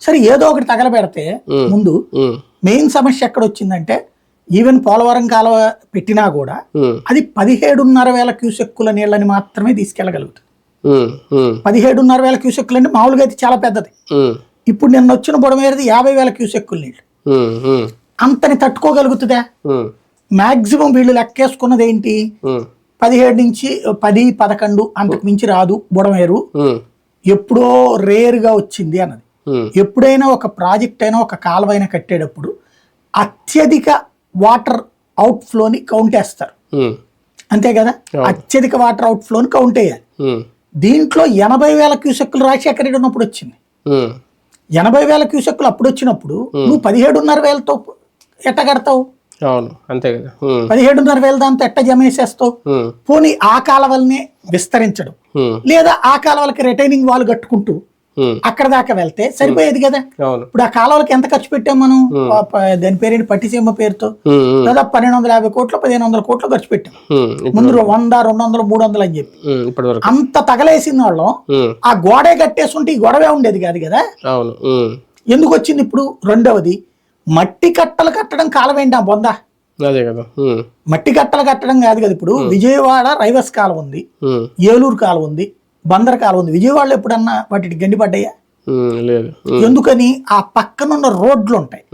సరే ఏదో ఒకటి తగలబెడితే ముందు మెయిన్ సమస్య ఎక్కడ వచ్చిందంటే ఈవెన్ పోలవరం కాలువ పెట్టినా కూడా అది పదిహేడున్నర వేల క్యూసెక్కుల నీళ్ళని మాత్రమే ఉమ్, పదిహేడున్నర వేల క్యూసెక్కులు అంటే మామూలుగా అయితే చాలా పెద్దది. ఇప్పుడు నిన్న వచ్చిన బుడమేరది యాభై వేల క్యూసెక్కుల నీళ్ళు. అంతని తట్టుకోగలుగుతుందా? మాక్సిమం వీళ్ళు లెక్కేసుకున్నది ఏంటి? పదిహేడు నుంచి పది పదకొండు అంతకు మించి రాదు బుడమేరు. ఎప్పుడో రేరుగా వచ్చింది అన్నది. ఎప్పుడైనా ఒక ప్రాజెక్ట్ అయినా ఒక కాలువ అయినా కట్టేటప్పుడు అత్యధిక వాటర్ అవుట్ ఫ్లోని కౌంట్ వేస్తారు అంతే కదా? అత్యధిక వాటర్ అవుట్ ఫ్లోని కౌంట్ వేయాలి దీంట్లో ఎనభై వేల క్యూసెక్కులు రాజశేఖర రెడ్డి ఉన్నప్పుడు వచ్చింది. ఉమ్, ఎనభై వేల క్యూసెక్కులు అప్పుడు వచ్చినప్పుడు నువ్వు పదిహేడున్నర వేలతో ఎట్ట కడతావు? అవును అంతే కదా. పదిహేడున్నర వేల దాంతో ఎట్ట జమ వేసేస్తావు ఉమ్, పోనీ ఆ కాలవల్నే విస్తరించడం. లేదా ఆ కాలవలకి రిటైనింగ్ వాల్ కట్టుకుంటూ అక్కడ దాకా వెళ్తే సరిపోయేది కదా. ఇప్పుడు ఆ కాలువలకి ఎంత ఖర్చు పెట్టాం మనం? దాని పేరేంటి? పట్టిసీమ పేరుతో? దాదాపు పన్నెండు వందల యాభై కోట్లు పదిహేను వందల కోట్లు ఖర్చు పెట్టాం. ముందు వంద రెండు వందలు మూడు వందలు అని చెప్పి అంత తగలేసిన వాళ్ళం. ఆ గోడే కట్టేసుంటే ఈ గొడవే ఉండేది కాదు కదా. ఎందుకు వచ్చింది ఇప్పుడు? రెండవది మట్టి కట్టలు కట్టడం కాలమేంటి ఆ బొంద? అదే కదా. ఉమ్, మట్టి కట్టలు కట్టడం కాదు కదా ఇప్పుడు. విజయవాడ రైవస్ కాలం ఉంది. ఏలూరు కాలం ఉంది. బందర్ కాలం ఉంది. విజయవాడలో ఎప్పుడన్నా వాటికి గండి పడ్డాయా ఉమ్, లేదు. ఉమ్, ఎందుకని? ఆ పక్కనున్న రోడ్లు ఉంటాయి